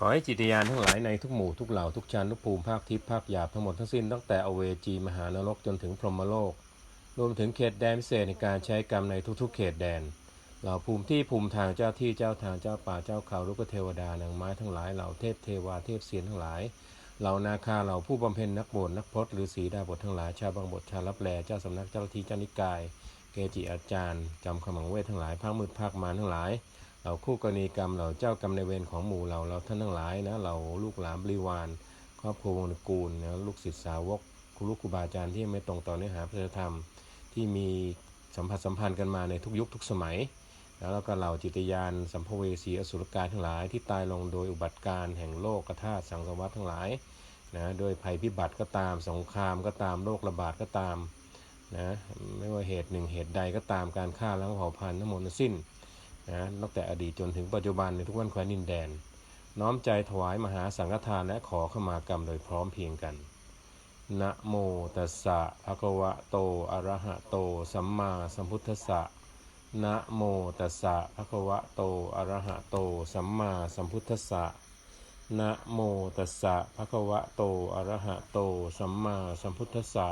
ขอให้จิตญาณทั้งหลายในทุกหมู่ทุกเหล่าทุกชั้นทุกภูมิภาคทิพย์ภาคหยาบทั้งหมดทั้งสิ้นตั้งแต่อเวจีมหานรกจนถึงพรหมโลก รวมถึงเขตแดนพิเศษในการใช้กรรมในทุกๆ เขตแดน เหล่าภูมิที่ภูมิทางเจ้าที่เจ้าทางเจ้าป่าเจ้าเขาลูกเทวดานางไม้ทั้งหลายเหล่าเทพเทวาเทพเสียนทั้งหลาย เหล่านาคาเหล่าผู้บำเพ็ญนักบวชนักพรตหรือศีดาบททั้งหลายชาวบางบทชาวรับแลเจ้าสำนักเจ้าทธิเจ้านิกาย เกจิอาจารย์จำขมังเวททั้งหลายภาคมืดภาคมารทั้งหลาย เหล่าคู่กรณีกรรมเหล่าเจ้ากรรมในเวรของหมู่เราเราท่านทั้งหลายนะเราลูกหลานบริวาร ครอบครัววงศ์ตระกูลนะลูกศิษย์สาวกครูลูกครูบาอาจารย์ที่ไม่ตรงต่อเนื้อหาพระธรรม ที่มีสัมผัสสัมพันธ์กันมาในทุกยุคทุกสมัย แล้วก็เหล่าจิตยานสัมภเวสีอสุรกายทั้งหลาย ที่ตายลงโดยอุบัติการ์แห่งโลกกธาตุสังสวัฏทั้งหลายนะโดยภัยพิบัติก็ตามสงครามก็ตามโรคระบาดก็ตามนะไม่ว่าเหตุหนึ่งเหตุใดก็ตามการฆ่าล้างเผ่าพันธุ์ทั้งหมดสิ้น นะตั้งแต่อดีตจนถึงปัจจุบันในทุกวันแคว้นดินแดน น้อมใจถวายมหาสังฆทานและขอขมากรรมโดยพร้อมเพียงกันนะโมตัสสะภะคะวะโตอะระหะโต สัมมาสัมพุทธัสสะนะโมตัสสะภะคะวะโตอะระหะโต สัมมาสัมพุทธัสสะนะโมตัสสะภะคะวะโตอะระหะโต สัมมาสัมพุทธัสสะ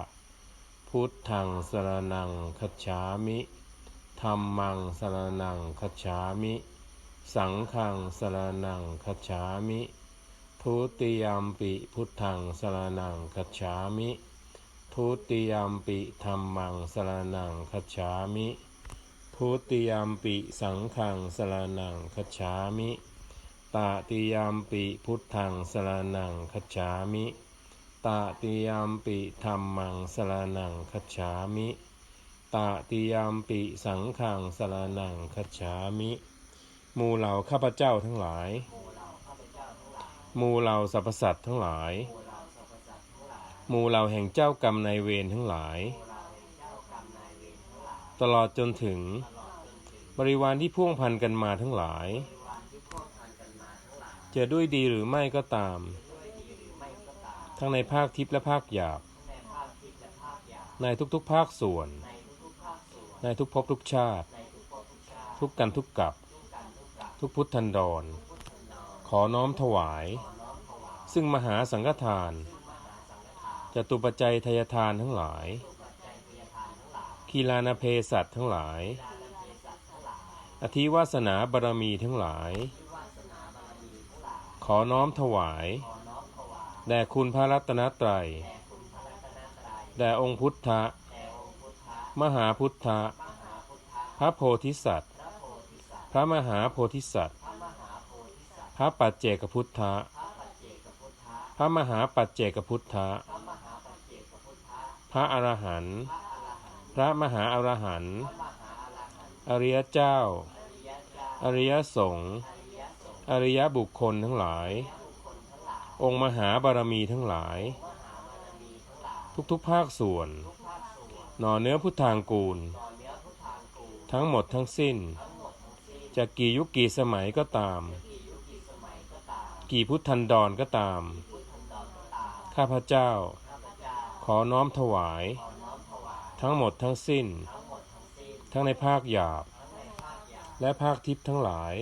พุทธังสรนังคัจฉามิ ธรรมังสรนังคัจฉามิ สังฆังสรนังคัจฉามิทุติยมปิพุทธังสรนังคัจฉามิทุติยมปิธรรมังสรนังคัจฉามิทุติยมปิสังฆังสรนังคัจฉามิตติยมปิพุทธังสรนังคัจฉามิตติยมปิธรรมังสรนังคัจฉามิ ตติยามปิสังขังสรนังคัจฉามิ มูเหล่าข้าพเจ้าทั้งหลาย มูเหล่าสรรพสัตว์ทั้งหลาย มูเหล่าแห่งเจ้ากรรมนายเวรทั้งหลาย ตลอดจนถึง บริวารที่พ่วงพันกันมาทั้งหลาย จะด้วยดีหรือไม่ก็ตาม ทั้งในภาคทิพย์และภาคหยาบในทุกๆภาคส่วนใน ทุกภพทุกชาติ ทุกกันทุกกับ ทุกพุทธันดร ขอน้อมถวาย ซึ่งมหาสังฆทานจตุปัจจัยทายทานทั้งหลาย คีลานาเพสัตทั้งหลาย อธิวาสนาบารมีทั้งหลาย ขอน้อมถวาย แด่คุณพระรัตนตรัย แด่องค์พุทธะ มหาพุทธะพระโพธิสัตว์ พระมหาโพธิสัตว์ พระปัจเจกพุทธะพระมหาปัจเจกพุทธะพระอรหันต์พระมหาอรหันต์อริยเจ้า อริยสงฆ์อริยบุคคลทั้งหลาย องค์มหาบารมีทั้งหลาย ทุกๆภาคส่วน หน่อเนื้อพุทธางกูล ทั้งหมดทั้งสิ้น จะกี่ยุคกี่สมัยก็ตาม กี่พุทธันดรก็ตาม ข้าพเจ้า ขอน้อมถวาย ทั้งหมดทั้งสิ้น ทั้งในภาคหยาบ และภาคทิพย์ทั้งหลาย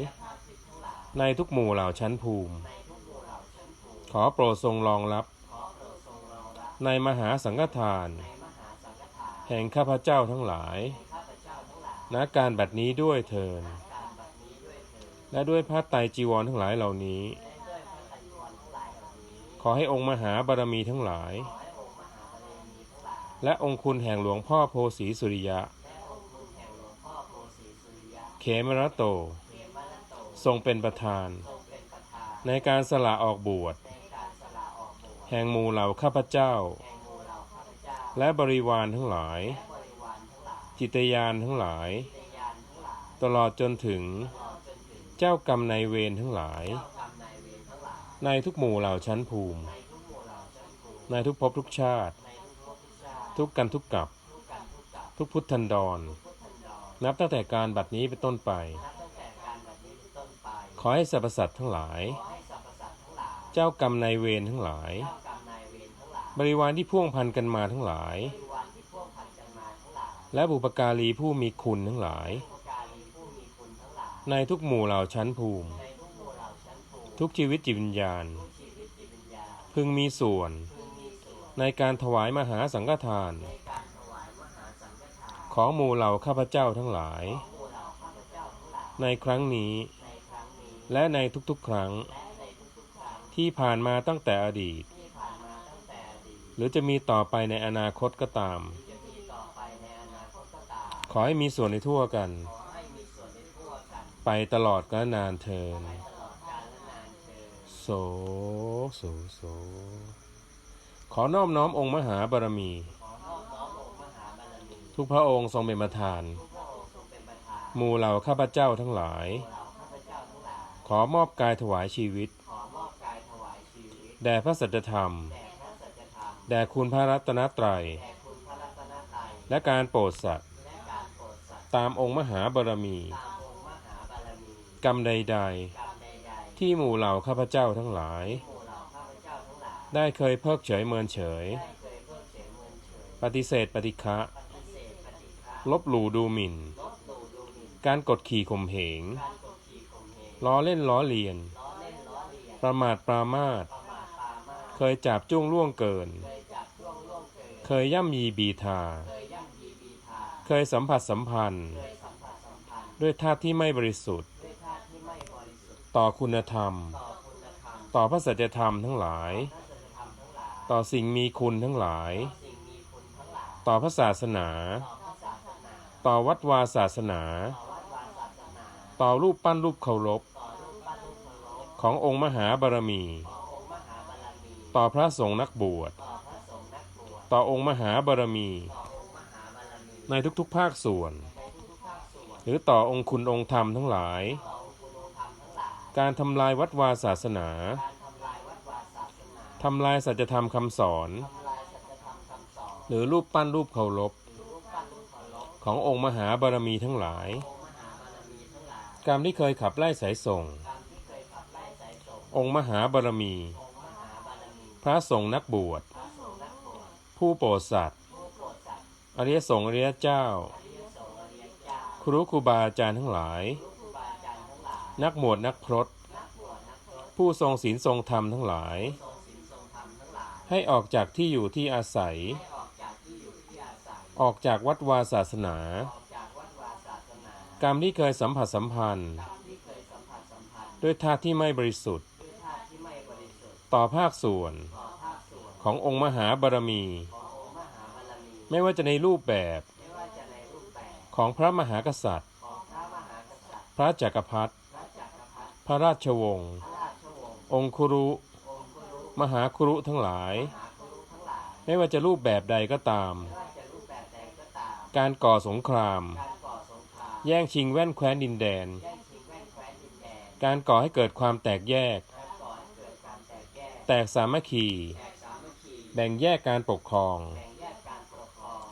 ในทุกหมู่เหล่าชั้นภูมิ ขอโปรดทรงรองรับ ในมหาสังฆทาน แห่งข้าพเจ้าทั้งหลายณการบัดนี้ด้วยเทินและด้วยพระไตรจีวรทั้งหลายเหล่านี้ ขอให้องค์มหาบารมีทั้งหลาย และองค์คุณแห่งหลวงพ่อโพสีสุริยะ เขมรโต ทรงเป็นประธาน ในการสละออกบวช แห่งหมู่เหล่าข้าพเจ้า และบริวารทั้งหลาย จิตยานทั้งหลาย ตลอดจนถึง เจ้ากรรมนายเวรทั้งหลาย ในทุกหมู่เหล่าชั้นภูมิ ในทุกภพทุกชาติ ทุกกันทุกกับ ทุกพุทธันดร นับตั้งแต่การบัดนี้เป็นต้นไป ขอให้สรรพสัตว์ทั้งหลาย เจ้ากรรมนายเวรทั้งหลาย บริวารที่พ่วงพันกันมาทั้งหลาย และบุปการีผู้มีคุณทั้งหลาย ในทุกหมู่เหล่าชั้นภูมิ ทุกชีวิตจิตวิญญาณ พึงมีส่วนพึงมีส่วนในการถวายมหาสังฆทาน ของหมู่เหล่าข้าพเจ้าทั้งหลาย ในครั้งนี้ และในทุกๆครั้ง ที่ผ่านมาตั้งแต่อดีต หรือจะมีต่อไปในอนาคตก็ตาม ขอให้มีส่วนในทั่วกัน ไปตลอดกาลนานเทินโสโสโสขอนอบน้อมองค์มหาบารมีขอนอบน้อมองค์มหาบารมีทุกพระองค์ทรงเป็นประธานหมู่เหล่าข้าพเจ้าทั้งหลายเหล่าข้าพเจ้าทั้งหลาย ขอมอบกายถวายชีวิต แด่พระสัจธรรมแด่พระสัจธรรม แด่คุณพระรัตนตรัยแด่คุณพระรัตนตรัย และการโปรดสัตว์ ตามองค์มหาบารมี กรรมใดใด ๆ ที่หมู่เหล่าข้าพเจ้าทั้งหลาย ได้เคยเพิกเฉยเมินเฉย ปฏิเสธปฏิฆะลบหลู่ดูหมิ่น การกดขี่ข่มเหงล้อเล่นล้อเลียนล้อเล่นล้อเลียนประมาทปรามาท เคยจับจ้วงล่วงเกิน เคยย่ำยีบีทา เคยสัมผัสสัมพันธ์ ด้วยธาตุที่ไม่บริสุทธิ์ด้วยธาตุที่ไม่บริสุทธิ์ต่อคุณธรรม ต่อพระสัจธรรมทั้งหลายพระสัจธรรมทั้งหลาย ต่อสิ่งมีคุณทั้งหลาย ต่อพระศาสนา ต่อวัดวาศาสนา ต่อรูปปั้นรูปเคารพขององค์มหาบารมี ต่อพระสงฆ์นักบวช ต่อองค์มหาบารมี ในทุกๆภาคส่วนในทุกภาคส่วน หรือต่อองค์คุณองค์ธรรมทั้งหลาย การทำลายวัดวาศาสนาทำลายสัจธรรมคำสอน หรือรูปปั้นรูปเคารพขององค์มหาบารมีทั้งหลายกายส่งกรรมที่เคยขับไล่สายส่ง องค์มหาบารมี พระสงฆ์นักบวช ผู้โปรดสัตว์อริยสงฆ์อริยเจ้า ครูครูบาอาจารย์ทั้งหลาย นักหมวดนักพรตนักบวชนักพรตผู้ทรงศีลทรงธรรมทั้งหลาย ให้ออกจากที่อยู่ที่อาศัย ออกจากวัดวาศาสนา กรรมที่เคยสัมผัสสัมพันธ์กรรมที่เคยสัมผัสสัมพันธ์ด้วยธาตุที่ไม่บริสุทธิ์ ต่อภาคส่วนต่อภาคส่วน ขององค์มหาบารมีขององค์มหาบารมีไม่ว่าจะในรูปแบบไม่ว่าจะในรูปแบบของพระมหากษัตริย์ของพระมหากษัตริย์พระจักรพรรดิพระจักรพรรดิพระราชวงศ์พระราชวงศ์องคุรุองค์คุรุมหาคุรุทั้งหลายมหาคุรุทั้งหลาย ไม่ว่าจะรูปแบบใดก็ตามไม่ว่าจะรูปแบบใดก็ตามการก่อสงครามการก่อสงครามแย่งชิงแว่นแคว้นดินแดนแย่งชิงแว่นแคว้นดินแดน การก่อให้เกิดความแตกแยก แตกสามัคคี แบ่งแยกการปกครอง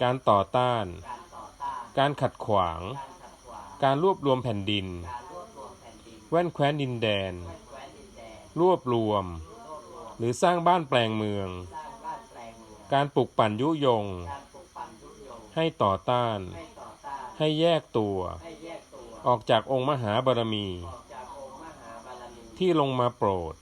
การต่อต้าน การขัดขวาง การรวบรวมแผ่นดิน แว่นแคว้นดินแดนแว่นดินแดนรวบรวม หรือสร้างบ้านแปลงเมืองการปลุกปั่นยุยงการปลุกปั่นยุยง ให้ต่อต้าน ให้แยกตัว ออกจากองค์มหาบารมี ที่ลงมาโปรด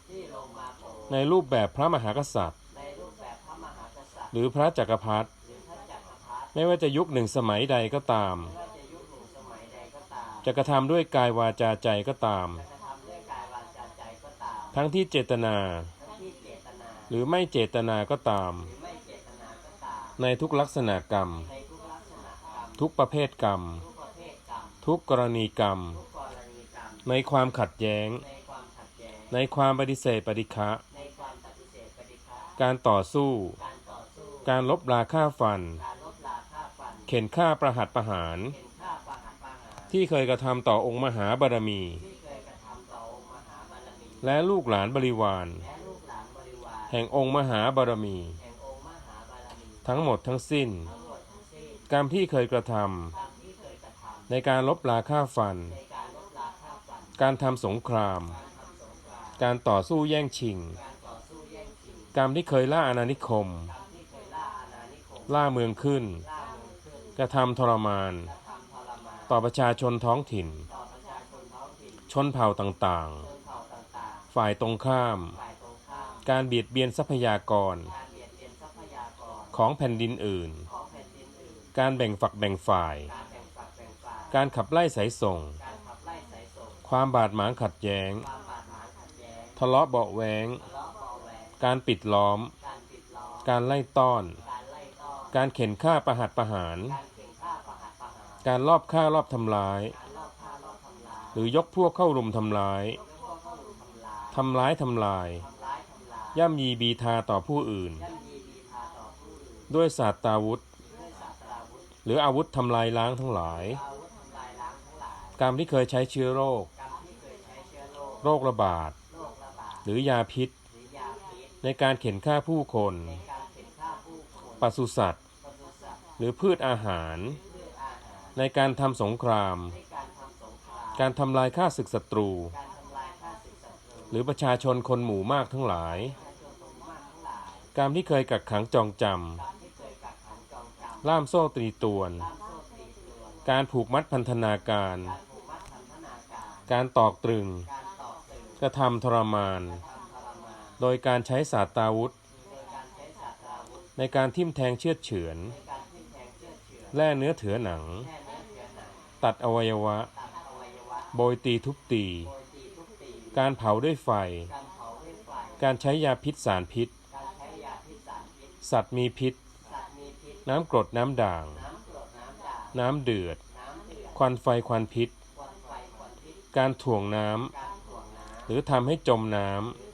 ในรูปแบบพระมหากษัตริย์ในรูปแบบพระมหากษัตริย์ หรือพระจักรพรรดิหรือพระจักรพรรดิไม่ว่าจะยุคหนึ่งสมัยใดก็ตามไม่ว่าจะยุคหนึ่งสมัยใดก็ตาม จะกระทำด้วยกายวาจาใจก็ตามจะกระทำด้วยกายวาจาใจก็ตามทั้งที่เจตนาทั้งที่เจตนาหรือไม่เจตนาก็ตามหรือไม่เจตนาก็ตาม ในทุกลักษณะกรรมในทุกลักษณะกรรมทุกประเภทกรรมทุกประเภทกรรมทุกกรณีกรรม ทุกกรณีกรรม ในความขัดแย้ง ในความขัดแย้งในความปฏิเสธปฏิฆะ การต่อสู้ การลบราค่าฟันการลาค่าฟัน เข็นฆ่าประหัตประหาร ที่เคยกระทำต่อองค์มหาบารมี และลูกหลานบริวาร แห่งองค์มหาบารมี ทั้งหมดทั้งสิ้น กรรมที่เคยกระทำในการลบราค่าฟันการลาค่าฟัน การทำสงคราม การต่อสู้แย่งชิงก กรรมที่เคยล่าอาณานิคม ล่าเมืองขึ้น กระทำทรมาน ต่อประชาชนท้องถิ่น ชนเผ่าต่างๆ ฝ่ายตรงข้าม การเบียดเบียนทรัพยากร ของแผ่นดินอื่น การแบ่งฝักแบ่งฝ่าย การขับไล่สายส่ง ความบาดหมางขัดแย้ง ทะเลาะเบาแหวงง การปิดล้อมการปิดล้อมการไล่ต้อนการไล่ต้อน การเข็นฆ่าประหัตประหาร การเข่งฆ่าประหัตประหารการลอบฆ่ารอบทำร้ายการลอบฆ่าลอบทำลาย หรือยกพวกเข้ารุมทำร้ายยกพวกเข้ารุมทำลายทำร้ายทำลาย ทำร้ายทำลาย ย่ำยีบีทาต่อผู้อื่นย่ำยีดีทาต่อผู้อื่นด้วยศาสตราวุธด้วยศาสตราวุธ หรืออาวุธทำลายล้างทั้งหลายอาวุธทำลายล้างทั้งหลาย กรรมที่เคยใช้เชื้อโรคกรรมที่เคยใช้เชื้อโรคโรคระบาดโรคระบาด หรือยาพิษหรือยาพิษ ในการเข็นฆ่าผู้คนฆ่าผู้คนปศุสัตว์ปศุสัตหรือพืชอาหาร ในการทำสงคราม การทำลายฆ่าศึกศัตรู หรือประชาชนคนหมู่มากทั้งหลาย การที่เคยกักขังจองจำ ล่ามโซ่ตรีตวน การผูกมัดพันธนาการ การตอกตรึงการะทำทรมานทำทรมาน โดยการใช้ศาสตราวุธ ในการทิ่มแทงเชือดเฉือน แล่เนื้อเถือหนัง ตัดอวัยวะ โบยตีทุบตี การเผาด้วยไฟ การใช้ยาพิษสารพิษ สัตว์มีพิษ น้ำกรดน้ำด่าง น้ำเดือด ควันไฟควันพิษ การถ่วงน้ำ หรือทำให้จมน้ำ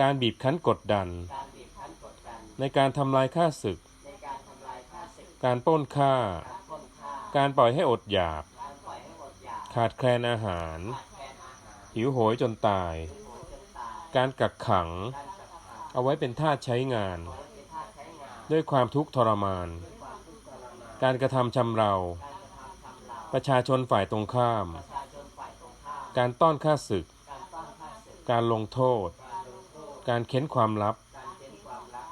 การบีบคั้นกดดันำการบีบคั้นกดดัน ในการทำลายข้าศึกในการทำลายข้าศึก การปล้นฆ่าการปล้นฆ่าการปล่อยให้อดอยากการปล่อยให้อดอยาก ขาดแคลนอาหารขาดแคลนอาหารหิวโหยจนตายโหจนตาย การกักขังการจับขาดเอาไว้เป็นทาสใช้งานไว้เป็นท่าสใช้งานด้วยความทุกข์ทรมาน ด้วยความทุกข์ทรมาน การกระทำชำเราการกระทำชำเราประชาชนฝ่ายตรงข้ามประชาชนฝ่ายตรงข้าม การต้อนฆ่าศึกการต้อนฆ่าศึก การลงโทษ การเค้นความลับ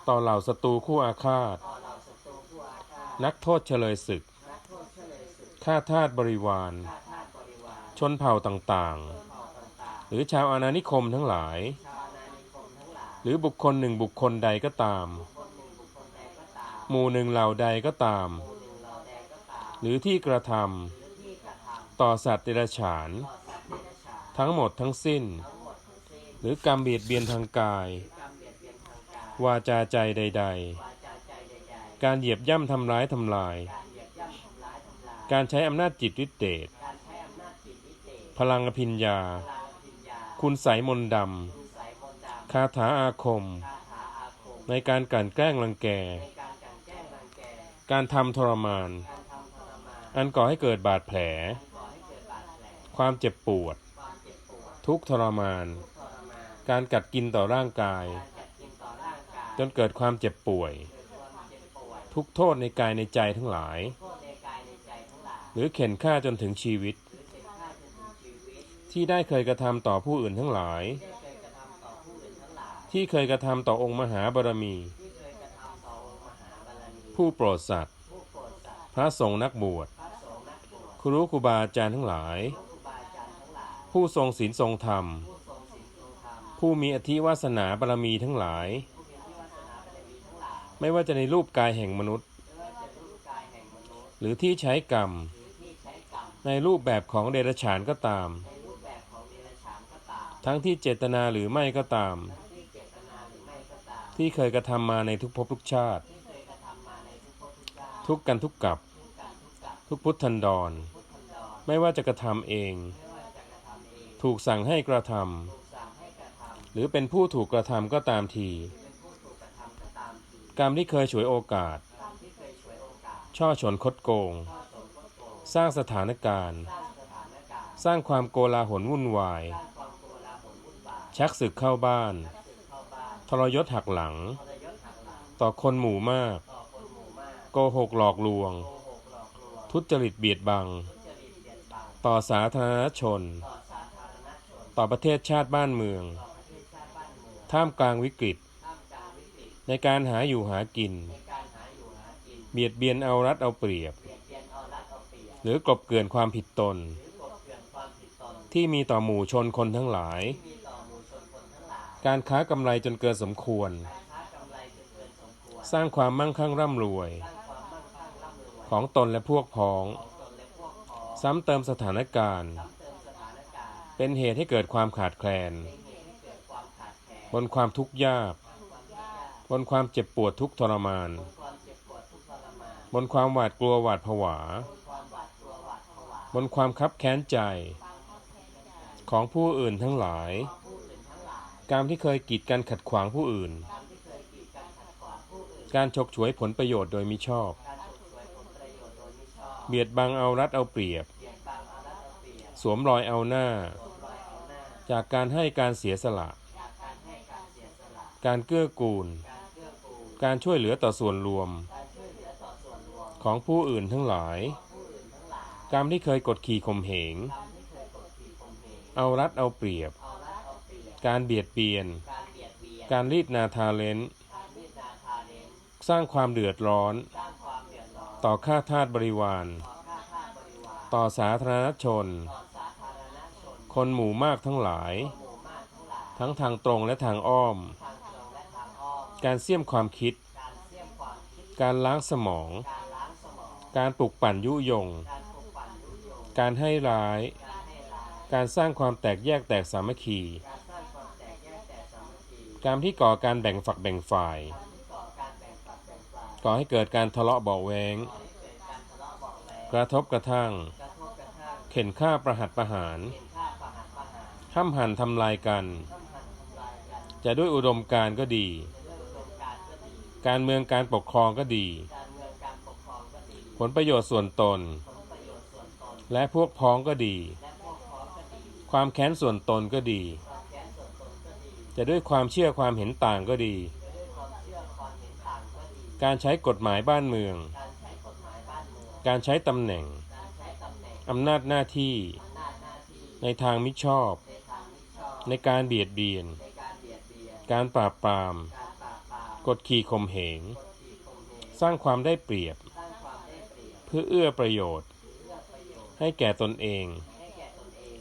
ต่อเหล่าศัตรูคู่อาฆาต นักโทษเฉลยศึก ฆ่าทาสบริวารฆ่าทาสบริวารชนเผ่าต่างๆ หรือชาวอาณานิคมทั้งหลายๆชาวอาณานิคมทั้งหลาย หรือบุคคลหนึ่งบุคคลใดก็ตาม หมู่หนึ่งเหล่าใดก็ตาม หรือที่กระทำต่อสัตว์เดรัจฉานต่อสัตว์เดรัจฉานทั้งหมดทั้งสิ้น หรือกรรมเบียดเบียนทางกาย วาจาใจใด ๆ การเหยียบย่ำทำร้ายทำลาย การใช้อำนาจจิตวิเดชพลังอภิญญา คุณสายมนดำคาถาอาคม ในการกลั่นแกล้งรังแก การทำทรมาน อันก่อให้เกิดบาดแผล ความเจ็บปวด ทุกทรมาน กข์ทรมานการกัดกินต่อร่างกายการกัดกินต่อร่างกาย จนเกิดความเจ็บป่วยเกิดความเจ็บปวดทุกโทษในกายในใจทั้งหลายโทษในกายในใจทั้งหลาย หรือเข็นฆ่าจนถึงชีวิตหรือเป็นฆ่าจนถึงชีวิต ที่ได้เคยกระทำต่อผู้อื่นทั้งหลาย ที่เคยกระทำต่อผู้อื่นทั้งหลายที่เคยกระทำต่อองค์มหาบารมีที่เคยกระทำต่อองค์มหาบารมี ผู้โปรดสัตว์ผู้โปรดสัตว์พระสงฆ์นักบวชพระสงฆ์นักบวชครูครูบาอาจารย์ทั้งหลายครูบาอาจารย์ทั้งหลายผู้ทรงศีลทรงธรรมผู้ทร ผู้มีอธิวาสนาบารมีทั้งหลาย ไม่ว่าจะในรูปกายแห่งมนุษย์ หรือที่ใช้กรรม ในรูปแบบของเดรัจฉานก็ตาม ทั้งที่เจตนาหรือไม่ก็ตาม ที่เคยกระทำมาในทุกภพทุกชาติ ทุกกชาติทุกกันทุกกับ ทุกพุทธันดรพุทธันไม่ว่าจะกระทำเอง ถูกสั่งให้กระทำ หรือเป็นผู้ถูกกระทำก็ตามทีเป็นผู้ถูกกระทำก็ตามที กรรมที่เคยฉวยโอกาสกรรมที่เคยฉวยโอช่อฉนคดโกงช่อสมคดโกง สร้างสถานการณ์ สร้างความโกลาหลวุ่นวุ่นวาย ชักศึกเข้าบ้าน ทรยศหักหลัง ต่อคนหมู่มาก โกหกหลอกลวง ทุจริตเบียดบัง ต่อสาธารณชน ต่อประเทศชาติบ้านเมือง ท่ามกลางวิกฤตท่ามกลางวิกฤต ในการหาอยู่หากินในการหาอยู่หากินเบียดเบียนเอารัดเอาเปรียบเบียดเบียนเอารัดเอาเปรียบ หรือกลบเกลื่อนความผิดตนหรือกบเกลื่อนความผิดตนที่มีต่อหมู่ชนคนทั้งหลายที่มีต่อหมู่ชนการค้ากำไรจนเกินสมควรการค้ากำไรจนเกินสมควร สร้างความมั่งคั่งร่ำรวยสร้างความมั่งคั่งร่ำรวยของตนและพวกพ้องของตนและพวกพ้องซ้ำเติมสถานการณ์ซ้ำเติมสถานการณ์ เป็นเหตุให้เกิดความขาดแคลน บนความทุกข์ยาก บนความเจ็บปวดทุกทรมาน บนความหวาดกลัวหวาดผวา บนความคับแค้นใจ ของผู้อื่นทั้งหลายการที่เคยกีดกันขัดขวางผู้อื่นการที่เคยกีดกันขัดขวางผู้อื่น การฉกฉวยผลประโยชน์โดยมิชอบ เบียดบังเอารัดเอาเปรียบ สวมรอยเอาน้าสวมรอยเอาหน้า จากการให้การเสียสละ การเกื้อกูล การช่วยเหลือต่อส่วนรวม ของผู้อื่นทั้งหลายผู้อื่นทั้งหลาย กรรมที่เคยกดขี่ข่มเหง เอารัดเอาเปรียบ การเบียดเบียน การรีดนาทาเลนสร้างความเดือดร้อน ต่อข้าทาสบริวาร ต่อข้าทาสบริวารต่อสาธารณชน คนหมู่มากทั้งหลาย ทั้งทางตรงและทางอ้อม การเสี่ยมความคิด การล้างสมอง การปลุกปั่นยุยง การให้ร้าย การสร้างความแตกแยกแตกสามัคคี การที่ก่อการแบ่งฝักแบ่งฝ่าย ก่อให้เกิดการทะเลาะเบาแวงก่อให้เกิดการะเลาะเบาะแว้งกระทบกระทั่ง เข็นฆ่าประหัตประหารห็นฆ่าประหัตประหารห้ายกันต้องหันทำลายกัน จะด้วยอุดมการก็ดี ก็ดีการเมืองการปกครองก็ดีการเมืองการปกครองก็ดี ผลประโยชน์ส่วนตนผลประโยชน์ส่วนตนและพวกพ้องก็ดีและพวกพ้องก็ดี ความแค้นส่วนตนก็ดีความแค้นส่วนตนก็ดีจะด้วยความเชื่อความเห็นต่างก็ดี จะด้วยความเชื่อความเห็นต่างก็ดี การใช้กฎหมายบ้านเมือง การใช้กฎหมายบ้านเมืองการใช้ตำแหน่งการใช้ตำแหน่งอำนาจหน้าที่อำนาจหน้าที่ ในทางมิชอบในทางมิชอบในการเบียดเบียนในการเบียดเบียน การปราบปรามการปราบปราม กดขี่ข่มเหงกดข่มเหง สร้างความได้เปรียบ เพื่อเอื้อประโยชน์ ให้แก่ตนเอง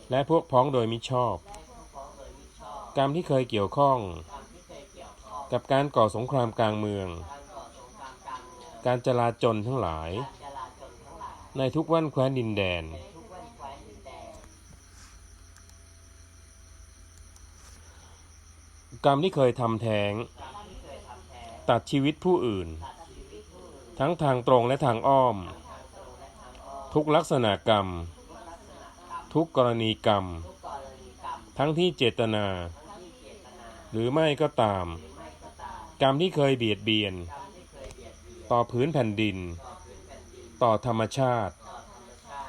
และพวกพ้องโดยมิชอบ กรรมที่เคยเกี่ยวข้อง กับการก่อสงครามกลางเมือง การจลาจลทั้งหลายการาจรทั้งหลายในทุกวันแคว้นดินแดนกแว่นแคว้นดินแดนกรรมที่เคยทำแท้ง ตัดชีวิตผู้อื่น ทั้งทางตรงและทางอ้อม ทุกลักษณะกรรม ทุกกรณีกรรม ทั้งที่เจตนา หรือไม่ก็ตาม กรรมที่เคยเบียดเบียน ต่อพื้นแผ่นดิน ต่อธรรมชาติ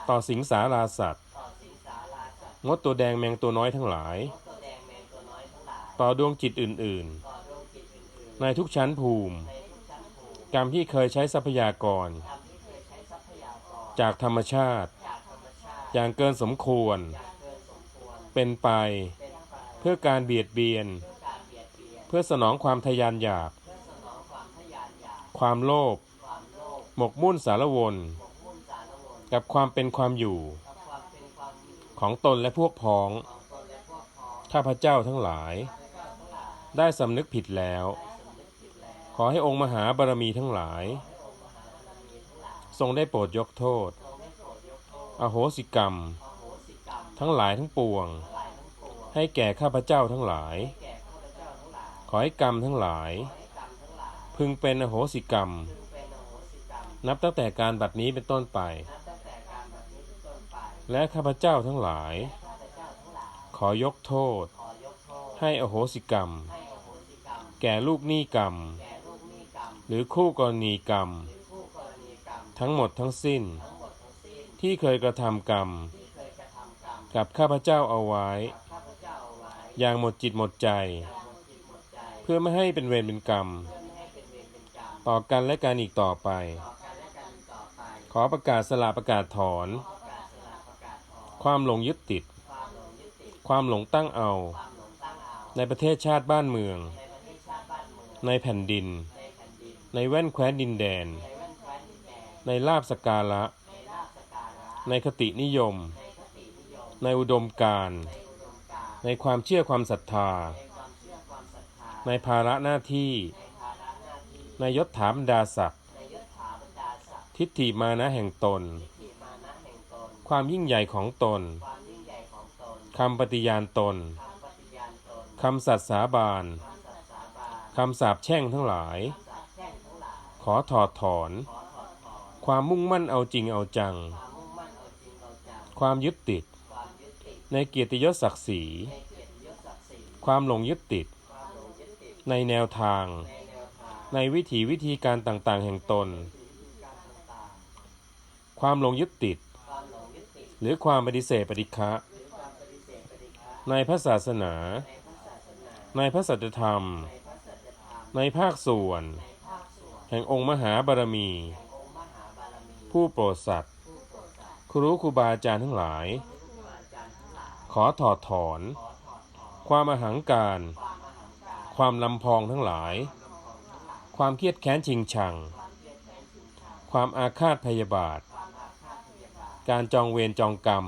ต่อสิงสาราสัตว์งสาราสัตว์มดตัวแดงแมงตัวน้อยทั้งหลาย ต่อดวงจิตอื่นต่อดวงจิตอื่นๆ ในทุกชั้นภูมิๆในทุกชั้นภูมิ กรรมที่เคยใช้ทรัพยากรที่เคยใช้ทรัพยากร จากธรรมชาติ อย่างเกินสมควร เป็นไป เพื่อการเบียดเบียน เพื่อสนองความทะยานอยาก ความโลภหมกมุ่นสารวนหมกมุ่นสารวน กับความเป็นความอยู่ ของตนและพวกพ้องของตนและพวกพ้องข้าพเจ้าทั้งหลายข้าพเจ้าทั้งหลาย ได้สำนึกผิดแล้ว อให้องค์มหาบารมีทั้งหลายให้องค์มหาบารมีทั้งหลาย ทรงได้โปรดยกโทษทรงได้โปรดยกโทษอโหสิกรรมอโหสิกรรม ทั้งหลายทั้งปวง ให้แก่ข้าพเจ้าทั้งหลาย ขอให้กรรมทั้งหลายพึงเป็นอโหสิกรรมพึงเป็นอโหสิกรรม นับตั้งแต่การบัดนี้เป็นต้นไป และข้าพเจ้าทั้งหลาย ขอยกโทษ ให้อโหสิกรรมให้อโหสิกรรมแก่ลูกหนี้กรรม แหรือคู่กรณีกรรม ทั้งหมดทั้งสิ้น ที่เคยกระทำกรรม กับข้าพเจ้าเอาไว้ อย่างหมดจิตหมดใจ เพื่อไม่ให้เป็นเวรเป็นกรรม ต่อกันและการอีกต่อไป ขอประกาศสละประกาศถอน ความหลงยึดติด ความหลงตั้งเอา ในประเทศชาติบ้านเมือง ในแผ่นดินน ในแว่นแคว้นดินแดน ในลาบสการะ ในคตินิยม ในอุดมการณ์ ในความเชื่อความศรัทธา ในภาระหน้าที่ ในยศถาบรรดาศักดิ์ ทิฏฐิมานะแห่งตน ความยิ่งใหญ่ของตน คำปฏิญาณตน คำปฏิญาณตนคำสัตย์สาบานคำสัตย์สาบาน คำสาปแช่งทั้งหลาย ขอถอดถอน ความมุ่งมั่นเอาจริงเอาจัง ความยึดติด ในเกียรติยศศักดิ์ศรี ความหลงยึดติด ในแนวทาง ในวิถีวิธีการต่างๆ แห่งตน ความหลงยึดติด หรือความปฏิเสธปฏิฆะหรือคะในพระศาสนาในพระศาสนา ในพระสัจธรรม ในพระสัจธรรมในาในภาคส่วน แห่งองค์มหาบารมี ผู้โปรดสัตว์ครูครูบาอาจารย์ทั้งหลาย ขอถอดถอนความอหังการความอหังการ ความลำพองทั้งหลาย ความเครียดแค้นชิงชัง ความอาฆาตพยาบาท การจองเวรจองกรรม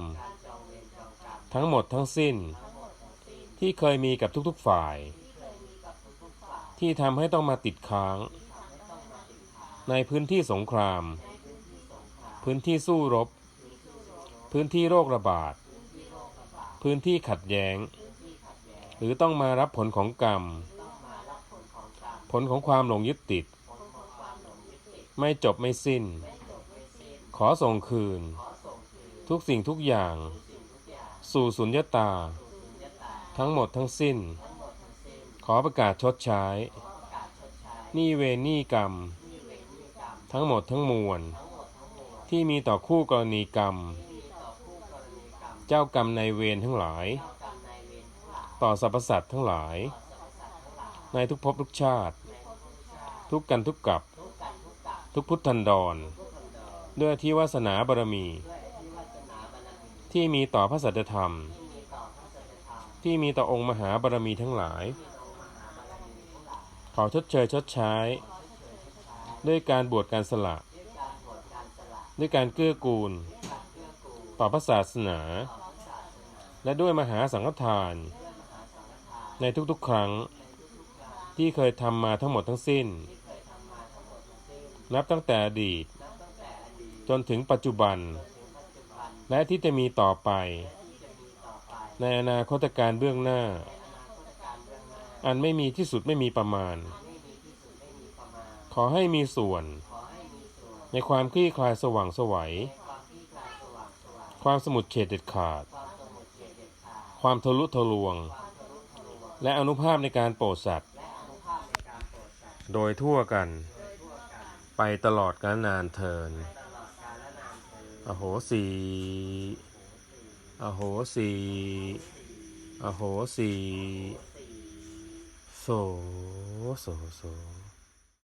ทั้งหมดทั้งสิ้น ที่เคยมีกับทุกๆฝ่าย ที่เคยมีกับทุกฝ่ายที่ทำให้ต้องมาติดค้าง ในพื้นที่สงคราม พื้นที่สู้รบ พื้นที่โรคระบาดพื้นที่ขัดแย้งพื้นที่ขัดแย้ง หรือต้องมารับผลของกรรม ผลของความหลงยึดติด ไม่จบไม่สิ้น ขอส่งคืน ทุกสิ่งทุกอย่าง สู่สุญญตาสู่สุญญตาทั้งหมดทั้งสิ้นทั้งหมดทั้งสิ้น ขอประกาศชดใช้หนี้เวนี้กรรม ทั้งหมดทั้งมวล ที่มีต่อคู่กรณีกรรม เจ้ากรรมในเวรทั้งหลาย ต่อสรรพสัตว์ทั้งหลาย ในทุกภพทุกชาติ ทุกกันทุกกับ ทุกกับทุกพุทธันดรทุกคนด้วยที่วาสนาบารมีที่มีต่อพระสัจธรรมที่มีต่อพระสัจธรรม ที่มีต่อองค์มหาบารมีทั้งหลาย ขอชดเชยชดใช้ ดเชยชดใช้ด้วยการบวชการสละด้วยการบวชการสละ ด้วยการเกื้อกูลด้วยการเกื้อกูลต่อพระศาสนาต่อพระศาสนา และด้วยมหาสังฆทานด้วยมหาสังฆทานในทุกๆครั้งในทุกๆการที่เคยทำมาทั้งหมดทั้งสิ้นที่เคยทำมาทั้งหมดทั้งสิ้น นับตั้งแต่อดีตนับตั้งแต่อดีตจนถึงปัจจุบันจนถึงปัจจุบัน และที่จะมีต่อไปที่จะมีต่อไปในอนาคตการเบื้องหน้าในอนาคตการเบื้องหน้า อันไม่มีที่สุดไม่มีประมาณ ขอให้มีส่วนให้มีส่วน ในความคลี่คลายสว่างสวัย ความสมุดเฉดเด็ดขาด ความทเด็ดขาดความทะลุทะลวงและอนุภาพในการโปรดสัตว์และอนุภาพในการโปรดสัตว์ โดยทั่วกันโดยทั่วกันไปตลอดกาลนานเทินอดกาลและนานเทอโหสี อโหสี อโหสี โส โส โส